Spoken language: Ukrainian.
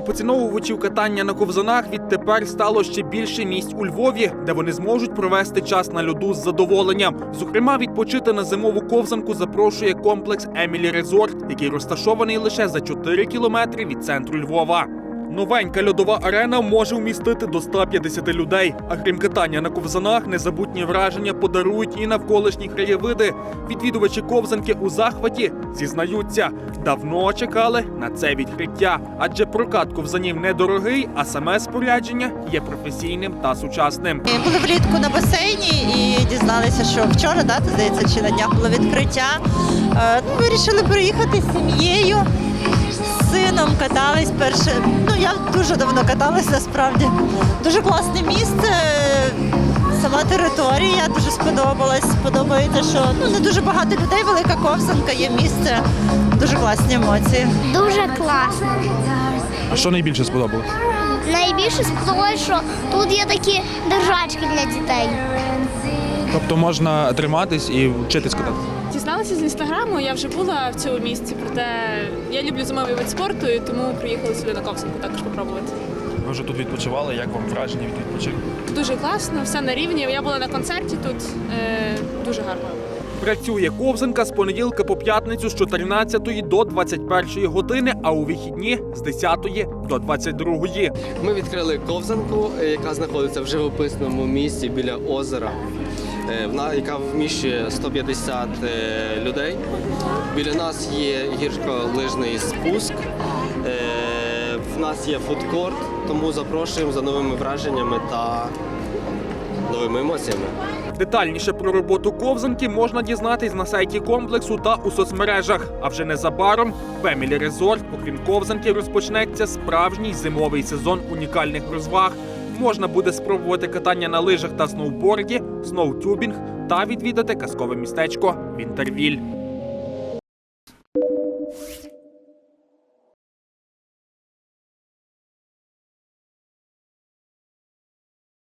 поціновувачів катання на ковзанах відтепер стало ще більше місць у Львові, де вони зможуть провести час на льоду з задоволенням. Зокрема, відпочити на зимову ковзанку запрошує комплекс Емілі Резорт, який розташований лише за 4 кілометри від центру Львова. Новенька льодова арена може вмістити до 150 людей. А крім катання на ковзанах, незабутні враження подарують і навколишні краєвиди. Відвідувачі ковзанки у захваті зізнаються, давно чекали на це відкриття, адже прокат ковзанів недорогий, а саме спорядження є професійним та сучасним. Були влітку на басейні і дізналися, що вчора, да, здається, чи на днях було відкриття. Е, Ну, вирішили приїхати з сім'єю, сином катались перше. Давно каталась насправді. Дуже класне місце. Сама територія дуже сподобалась. Подобається, що ну не дуже багато людей, велика ковзанка, є місце. Дуже класні емоції. Дуже класно. А що найбільше сподобалось? Найбільше сподобалось, що тут є такі держачки для дітей. Тобто можна триматись і вчитись кататися. Дізналася з інстаграму, я вже була в цьому місці, проте я люблю зимовий вид спорту, і тому приїхала сюди на ковзанку також попробувати. Ви вже тут відпочивали, як вам враження від відпочинку? Дуже класно, все на рівні. Я була на концерті тут е, дуже гарно. Працює ковзанка з понеділка по п'ятницю з 14 до 21 години, а у вихідні з 10 до 22. Ми відкрили ковзанку, е, яка знаходиться в живописному місці біля озера, яка вміщує 150 е, людей. Біля нас є гірськолижний спуск. е, В нас є фудкорт, тому запрошуємо за новими враженнями та новими емоціями. Детальніше про роботу ковзанки можна дізнатись на сайті комплексу та у соцмережах. А вже незабаром Емілі Резорт, окрім ковзанки, розпочнеться справжній зимовий сезон унікальних розваг. Можна буде спробувати катання на лижах та сноуборді, сноутюбінг та відвідати казкове містечко Вінтервіль.